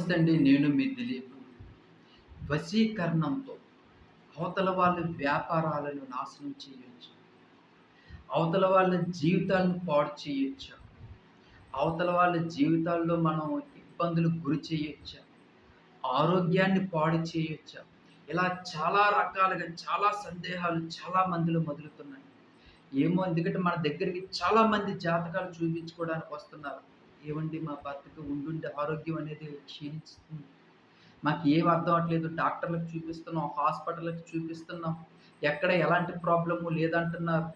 నమస్తే అండి నేను మీ దిలీప్. వశీకరణంతో అవతల వాళ్ళ వ్యాపారాలను నాశనం చేయొచ్చు. అవతల వాళ్ళ జీవితాలను పాడు చేయొచ్చు. అవతల వాళ్ళ జీవితాల్లో మనం ఇబ్బందులు గురి చేయొచ్చు. ఆరోగ్యాన్ని పాడు చేయొచ్చు. ఇలా చాలా రకాలుగా చాలా సందేహాలు చాలా మందిలో మొదలుతున్నాయి. ఏమో ఎందుకంటే మన దగ్గరికి చాలా మంది జాతకాలు చూపించుకోవడానికి వస్తున్నారు. ఏమండి మా భర్తకి ఉండుంటే ఆరోగ్యం అనేది క్షీణిస్తుంది. మాకు ఏం అర్థం అవట్లేదు డాక్టర్లకు చూపిస్తున్నాం హాస్పిటల్కి చూపిస్తున్నాం. ఎక్కడ ఎలాంటి ప్రాబ్లము లేదంటున్నారు.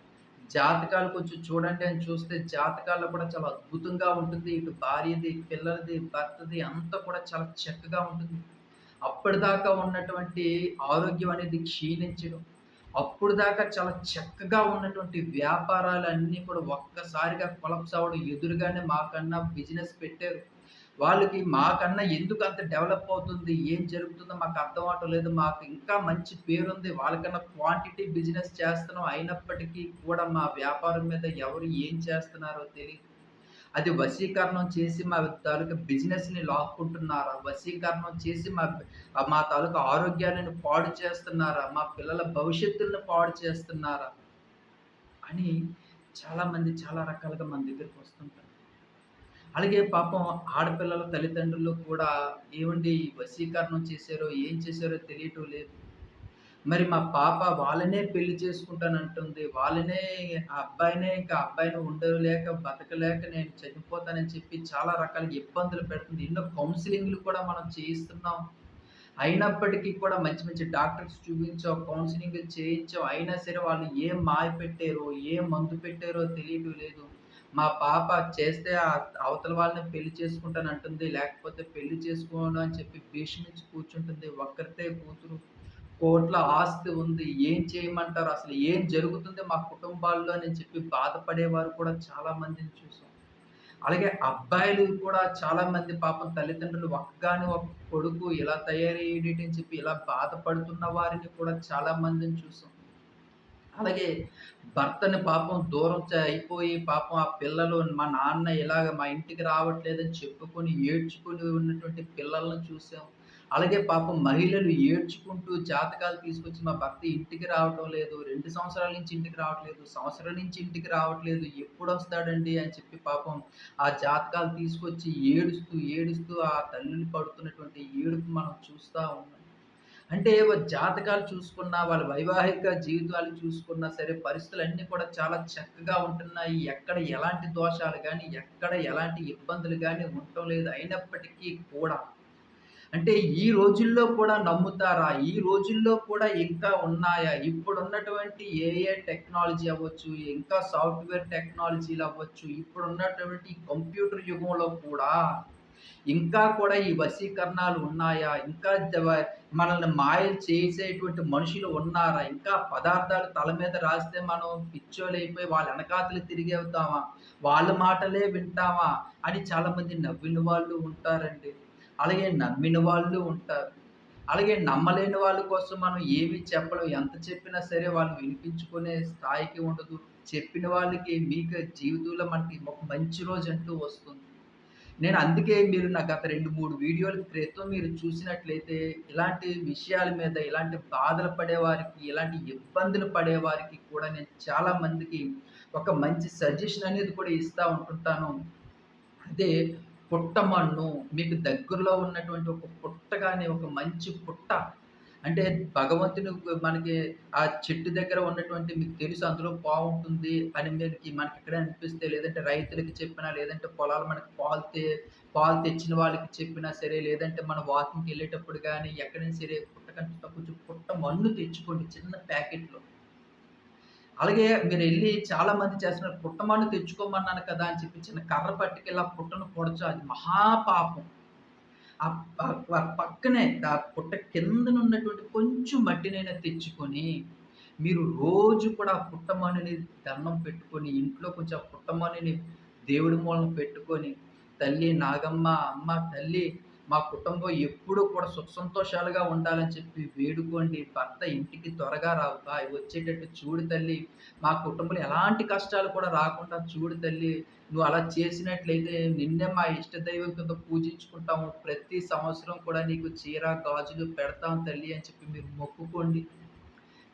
జాతకాలు కొంచెం చూడండి అని చూస్తే జాతకాల్లో కూడా చాలా అద్భుతంగా ఉంటుంది. ఇటు భార్యది పిల్లలది భర్తది అంతా కూడా చాలా చక్కగా ఉంటుంది. అప్పటిదాకా ఉన్నటువంటి ఆరోగ్యం అనేది క్షీణించడం. అప్పుడు దాకా చాలా చక్కగా ఉన్నటువంటి వ్యాపారాలన్నీ కూడా ఒక్కసారిగా కొలప్స్ అవ్వడం ఎదురుగానే మాకన్నా బిజినెస్ పెట్టారు. వాళ్ళకి మాకన్నా ఎందుకు అంత డెవలప్ అవుతుంది ఏం జరుగుతుందో మాకు అర్థం అవటం లేదు. మాకు ఇంకా మంచి పేరుంది. వాళ్ళకన్నా క్వాంటిటీ బిజినెస్ చేస్తున్నాం అయినప్పటికీ కూడా మా వ్యాపారం మీద ఎవరు ఏం చేస్తున్నారో తెలియదు అది వశీకరణం చేసి మా తాలూకా బిజినెస్ని లాక్కుంటున్నారా? వశీకరణం చేసి మా మా తాలూకా ఆరోగ్యాలను పాడు చేస్తున్నారా? మా పిల్లల భవిష్యత్తులను పాడు చేస్తున్నారా? అని చాలామంది చాలా రకాలుగా మన దగ్గరికి వస్తుంటారు. అలాగే పాపం ఆడపిల్లల తల్లిదండ్రులు కూడా ఏమండి వశీకరణం చేశారో ఏం చేశారో తెలియటం లేదు. మరి మా పాప వాళ్ళనే పెళ్ళి చేసుకుంటానంటుంది. వాళ్ళనే ఆ అబ్బాయినే ఇంకా అబ్బాయిని ఉండలేక బతకలేక నేను చనిపోతానని చెప్పి చాలా రకాల ఇబ్బందులు పెడుతుంది. ఎన్నో కౌన్సిలింగ్లు కూడా మనం చేయిస్తున్నాం. అయినప్పటికీ కూడా మంచి మంచి డాక్టర్స్ చూపించాం కౌన్సిలింగ్ చేయించాం అయినా సరే వాళ్ళు ఏం మాయ పెట్టారో ఏం మందు పెట్టారో తెలియటం లేదు. మా పాప చేస్తే అవతల వాళ్ళని పెళ్ళి చేసుకుంటానంటుంది. లేకపోతే పెళ్ళి చేసుకోను అని చెప్పి భీష్మించి కూర్చుంటుంది. ఒక్కరితే కూతురు. కోట్ల ఆస్తి ఉంది. ఏం చేయమంటారు? అసలు ఏం జరుగుతుంది మా కుటుంబాల్లో అని చెప్పి బాధపడేవారు కూడా చాలా మందిని చూసాం. అలాగే అబ్బాయిలు కూడా చాలా మంది పాపం తల్లిదండ్రులు ఒక్కగాని ఒక కొడుకు ఇలా తయారయ్యేటి అని చెప్పి ఇలా బాధపడుతున్న వారిని కూడా చాలా మందిని చూసాం. అలాగే భర్తని పాపం దూరం అయిపోయి పాపం ఆ పిల్లలు మా నాన్న ఇలాగ మా ఇంటికి రావట్లేదని చెప్పుకొని ఏడ్చుకొని ఉన్నటువంటి పిల్లలను చూసాం. అలాగే పాపం మహిళలు ఏడ్చుకుంటూ జాతకాలు తీసుకొచ్చి మా భర్త ఇంటికి రావటం లేదు రెండు సంవత్సరాల నుంచి ఇంటికి రావట్లేదు సంవత్సరం నుంచి ఇంటికి రావట్లేదు ఎప్పుడు వస్తాడండి అని చెప్పి పాపం ఆ జాతకాలు తీసుకొచ్చి ఏడుస్తూ ఏడుస్తూ ఆ తల్లిని పడుతున్నటువంటి ఏడుపు మనం చూస్తూ ఉన్నాం. అంటే జాతకాలు చూసుకున్నా వాళ్ళ వైవాహిక జీవితాలు చూసుకున్నా సరే పరిస్థితులు అన్నీ కూడా చాలా చక్కగా ఉంటున్నాయి. ఎక్కడ ఎలాంటి దోషాలు కానీ ఎక్కడ ఎలాంటి ఇబ్బందులు కానీ ఉండటం లేదు. అయినప్పటికీ కూడా అంటే ఈ రోజుల్లో కూడా నమ్ముతారా? ఈ రోజుల్లో కూడా ఇంకా ఉన్నాయా? ఇప్పుడు ఉన్నటువంటి ఏఏ టెక్నాలజీ అవ్వచ్చు ఇంకా సాఫ్ట్వేర్ టెక్నాలజీలు అవ్వచ్చు ఇప్పుడు ఉన్నటువంటి కంప్యూటర్ యుగంలో కూడా ఇంకా కూడా ఈ వశీకరణాలు ఉన్నాయా? ఇంకా మనల్ని మాయలు చేసేటువంటి మనుషులు ఉన్నారా? ఇంకా పదార్థాలు తల మీద రాస్తే మనం పిచ్చోలైపోయి వాళ్ళ వెనకాతలు తిరిగి అవుతామా వాళ్ళ మాటలే వింటామా? అని చాలామంది నవ్విన వాళ్ళు ఉంటారండి. అలాగే నమ్మిన వాళ్ళు ఉంటారు. అలాగే నమ్మలేని వాళ్ళ కోసం మనం ఏమి చెప్పలేం. ఎంత చెప్పినా సరే వాళ్ళు వినిపించుకునే స్థాయికి ఉండదు. చెప్పిన వాళ్ళకి మీకు జీవితంలో మనకి ఒక మంచి రోజు అంటూ వస్తుంది. నేను అందుకే మీరు నాకు గత రెండు మూడు వీడియోల క్రితం మీరు చూసినట్లయితే ఇలాంటి విషయాల మీద ఇలాంటి బాధలు పడేవారికి ఇలాంటి ఇబ్బందులు పడేవారికి కూడా నేను చాలా మందికి ఒక మంచి సజెషన్ అనేది కూడా ఇస్తూ ఉంటుంటాను. అదే పుట్టమన్ను మీకు దగ్గరలో ఉన్నటువంటి ఒక పుట్ట కానీ ఒక మంచి పుట్ట. అంటే భగవంతుని మనకి ఆ చెట్టు దగ్గర ఉన్నటువంటి మీకు తెలుసు అందులో బాగుంటుంది అని మీదకి మనకి ఇక్కడ అనిపిస్తే లేదంటే రైతులకి చెప్పినా లేదంటే పొలాలు మనకి పాలు తే పాలు తెచ్చిన వాళ్ళకి చెప్పినా సరే లేదంటే మన వాకింగ్కి వెళ్ళేటప్పుడు కానీ ఎక్కడైనా సరే పుట్ట కంటే కొంచెం పుట్ట మన్ను తెచ్చుకోండి చిన్న ప్యాకెట్లో. అలాగే మీరు వెళ్ళి చాలా మంది చేస్తున్నారు పుట్టమని తెచ్చుకోమన్నాను కదా అని చెప్పి చిన్న కర్ర పట్టుకెళ్ళి ఆ పుట్టను పొడచు అది మహాపాపం. ఆ పక్కనే ఆ పుట్ట కిందన ఉన్నటువంటి కొంచెం మట్టినైనా తెచ్చుకొని మీరు రోజు కూడా ఆ పుట్టమణిని దండం పెట్టుకొని ఇంట్లో కొంచెం పుట్టమణిని దేవుడి మూలం పెట్టుకొని తల్లి నాగమ్మ అమ్మ తల్లి మా కుటుంబం ఎప్పుడూ కూడా సుఖ సంతోషాలుగా ఉండాలని చెప్పి వేడుకోండి. భర్త ఇంటికి త్వరగా రావు. వచ్చేటట్టు చూడు తల్లి. మా కుటుంబంలో ఎలాంటి కష్టాలు కూడా రాకుండా చూడు తల్లి. నువ్వు అలా చేసినట్లయితే నిన్నే మా ఇష్ట దైవం కింద పూజించుకుంటాము. ప్రతి సంవత్సరం కూడా నీకు చీర గాజులు పెడతాం తల్లి అని చెప్పి మీరు మొక్కుకోండి.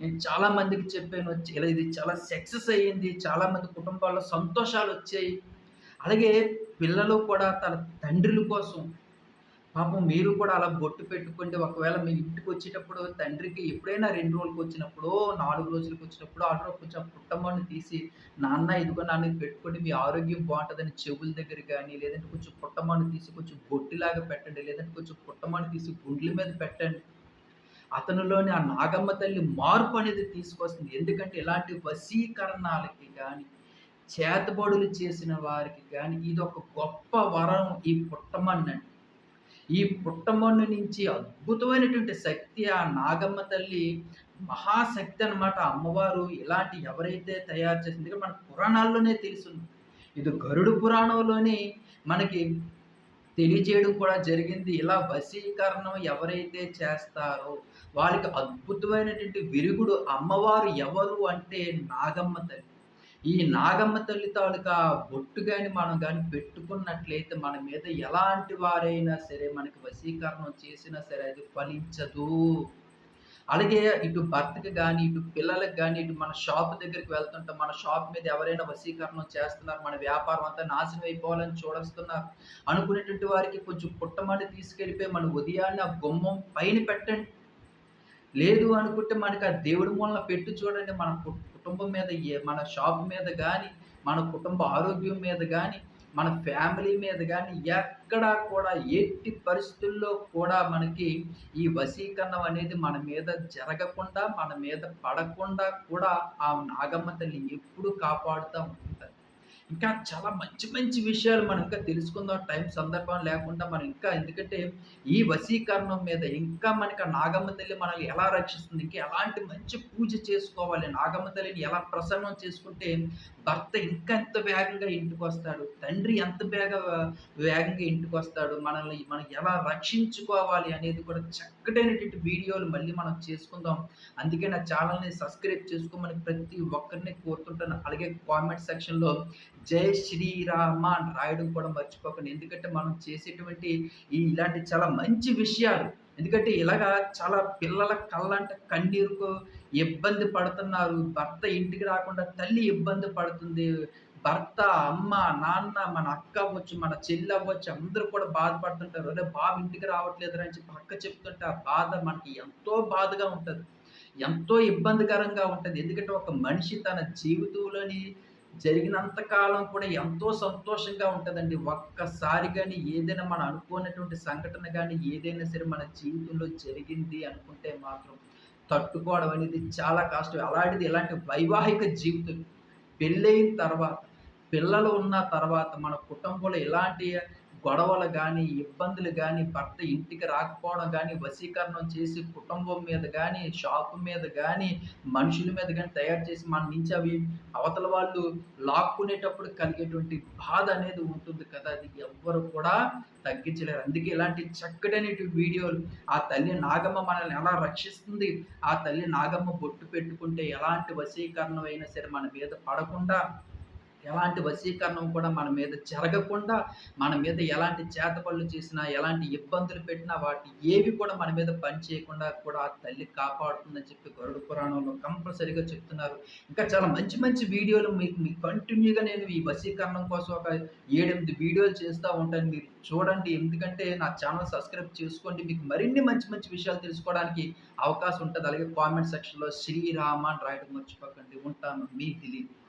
నేను చాలా మందికి చెప్పాను ఇలా ఇది చాలా సక్సెస్ అయ్యింది. చాలా మంది కుటుంబాల్లో సంతోషాలు వచ్చాయి. అలాగే పిల్లలు కూడా తన తండ్రుల కోసం పాపం మీరు కూడా అలా బొట్టు పెట్టుకుంటే ఒకవేళ మీ ఇంటికి వచ్చేటప్పుడు తండ్రికి ఎప్పుడైనా రెండు రోజులకు వచ్చినప్పుడు నాలుగు రోజులకు వచ్చినప్పుడు ఆటో కొంచెం పుట్టమ్మని తీసి నాన్న ఇదిగో నాన్న పెట్టుకోండి మీ ఆరోగ్యం బాగుంటుందని చెవుల దగ్గర కానీ లేదంటే కొంచెం పుట్టమ్మని తీసి కొంచెం బొట్టిలాగా పెట్టండి లేదంటే కొంచెం పుట్టమ్మని తీసి గుండ్ల మీద పెట్టండి. అతనిలోని ఆ నాగమ్మ తల్లి మార్పు అనేది తీసుకొస్తుంది. ఎందుకంటే ఇలాంటి వశీకరణాలకి కానీ చేతబడులు చేసిన వారికి కానీ ఇది ఒక గొప్ప వరం ఈ పుట్టమన్నండి ఈ పుట్టమన్ను నుంచి అద్భుతమైనటువంటి శక్తి ఆ నాగమ్మ తల్లి మహాశక్తి అనమాట అమ్మవారు ఇలాంటి ఎవరైతే తయారు చేసింది మన పురాణాల్లోనే తెలుసుంది. ఇది గరుడు పురాణంలోని మనకి తెలియజేయడం కూడా జరిగింది. ఇలా వశీకరణం ఎవరైతే చేస్తారో వాళ్ళకి అద్భుతమైనటువంటి విరుగుడు అమ్మవారు ఎవరు అంటే నాగమ్మ తల్లి. ఈ నాగమ్మ తల్లి తాలూకా బొట్టు కానీ మనం కానీ పెట్టుకున్నట్లయితే మన మీద ఎలాంటి వారైనా సరే మనకి వశీకరణం చేసినా సరే అది ఫలించదు. అలాగే ఇటు భర్తకి కానీ ఇటు పిల్లలకు కానీ ఇటు మన షాప్ దగ్గరికి వెళ్తుంటాం మన షాప్ మీద ఎవరైనా వశీకరణం చేస్తున్నారు మన వ్యాపారం అంతా నాశనం అయిపోవాలని చూడస్తున్నారు. అనుకునేటువంటి వారికి కొంచెం పుట్టమని తీసుకెళ్ళిపోయి మన ఉదయాన్నే ఆ గుమ్మం పైన పెట్టండి. లేదు అనుకుంటే మనకి ఆ దేవుడి మూలన పెట్టి చూడండి మన కుటుంబం మీద మన షాప్ మీద కానీ మన కుటుంబ ఆరోగ్యం మీద కానీ మన ఫ్యామిలీ మీద కానీ ఎక్కడా కూడా ఎట్టి పరిస్థితుల్లో కూడా మనకి ఈ వశీకరణం అనేది మన మీద జరగకుండా మన మీద పడకుండా కూడా ఆ నాగమ్మ తల్లి ఎప్పుడు కాపాడుతూ ఉంటుంది ఇంకా చాలా మంచి మంచి విషయాలు మనం ఇంకా తెలుసుకుందాం. టైం సందర్భం లేకుండా మనం ఇంకా ఎందుకంటే ఈ వశీకరణం మీద ఇంకా మనకి నాగమ్మ తల్లి మనల్ని ఎలా రక్షిస్తుంది? ఇంకా ఎలాంటి మంచి పూజ చేసుకోవాలి? నాగమ్మ తల్లిని ఎలా ప్రసన్నం చేసుకుంటే భర్త ఇంకా ఎంత వేగంగా ఇంటికి వస్తాడు? తండ్రి ఎంత వేగ వేగంగా ఇంటికి వస్తాడు? మనల్ని మనం ఎలా రక్షించుకోవాలి అనేది కూడా చక్కటైనటువంటి వీడియోలు మళ్ళీ మనం చేసుకుందాం. అందుకే నా ఛానల్ని సబ్స్క్రైబ్ చేసుకోమని ప్రతి ఒక్కరిని కోరుతుంటాను. అలాగే కామెంట్ సెక్షన్లో జై శ్రీరామ అని రాయడం కూడా మర్చిపోకండి. ఎందుకంటే మనం చేసేటువంటి ఈ ఇలాంటి చాలా మంచి విషయాలు ఎందుకంటే ఇలాగా చాలా పిల్లల కళ్ళంట కన్నీరుకు ఇబ్బంది పడుతున్నారు. భర్త ఇంటికి రాకుండా తల్లి ఇబ్బంది పడుతుంది. భర్త అమ్మ నాన్న మన అక్క అవ్వచ్చు మన చెల్లి అవ్వచ్చు అందరూ కూడా బాధపడుతుంటారు. అదే బాబు ఇంటికి రావట్లేదు అని చెప్పి అక్క చెప్తుంటే ఆ బాధ మనకి ఎంతో బాధగా ఉంటుంది. ఎంతో ఇబ్బందికరంగా ఉంటుంది. ఎందుకంటే ఒక మనిషి తన జీవితంలోని జరిగినంత కాలం కూడా ఎంతో సంతోషంగా ఉంటుందండి. ఒక్కసారి కానీ ఏదైనా మనం అనుకోనటువంటి సంఘటన కానీ ఏదైనా సరే మన జీవితంలో జరిగింది అనుకుంటే మాత్రం తట్టుకోవడం అనేది చాలా కష్టం. అలాంటిది ఇలాంటి వైవాహిక జీవితం పెళ్ళైన తర్వాత పిల్లలు ఉన్న తర్వాత మన కుటుంబంలో ఎలాంటి గొడవలు కానీ ఇబ్బందులు కానీ భర్త ఇంటికి రాకపోవడం కానీ వశీకరణం చేసి కుటుంబం మీద కానీ షాపు మీద కానీ మనుషుల మీద కానీ తయారు చేసి మన నుంచి అవి అవతల వాళ్ళు లాక్కునేటప్పుడు కలిగేటువంటి బాధ అనేది ఉంటుంది కదా. అది ఎవ్వరు కూడా తగ్గించలేరు. అందుకే ఇలాంటి చక్కటైన వీడియోలు ఆ తల్లి నాగమ్మ మనల్ని ఎలా రక్షిస్తుంది ఆ తల్లి నాగమ్మ బొట్టు పెట్టుకుంటే ఎలాంటి వశీకరణం అయినా సరే మన మీద పడకుండా ఎలాంటి వశీకరణం కూడా మన మీద జరగకుండా మన మీద ఎలాంటి చేతపళ్ళు చేసినా ఎలాంటి ఇబ్బందులు పెట్టినా వాటి ఏవి కూడా మన మీద పని చేయకుండా కూడా ఆ తల్లి కాపాడుతుందని చెప్పి గరుడు పురాణంలో కంపల్సరీగా చెప్తున్నారు. ఇంకా చాలా మంచి మంచి వీడియోలు మీకు మీ కంటిన్యూగా నేను ఈ వశీకరణం కోసం ఒక ఏడెనిమిది వీడియోలు చేస్తూ ఉంటాను. మీరు చూడండి. ఎందుకంటే నా ఛానల్ సబ్స్క్రైబ్ చేసుకోండి. మీకు మరిన్ని మంచి మంచి విషయాలు తెలుసుకోవడానికి అవకాశం ఉంటుంది. అలాగే కామెంట్ సెక్షన్లో శ్రీరామ అని రాయడం మర్చిపోకండి. ఉంటాను. మీ దిలీప్.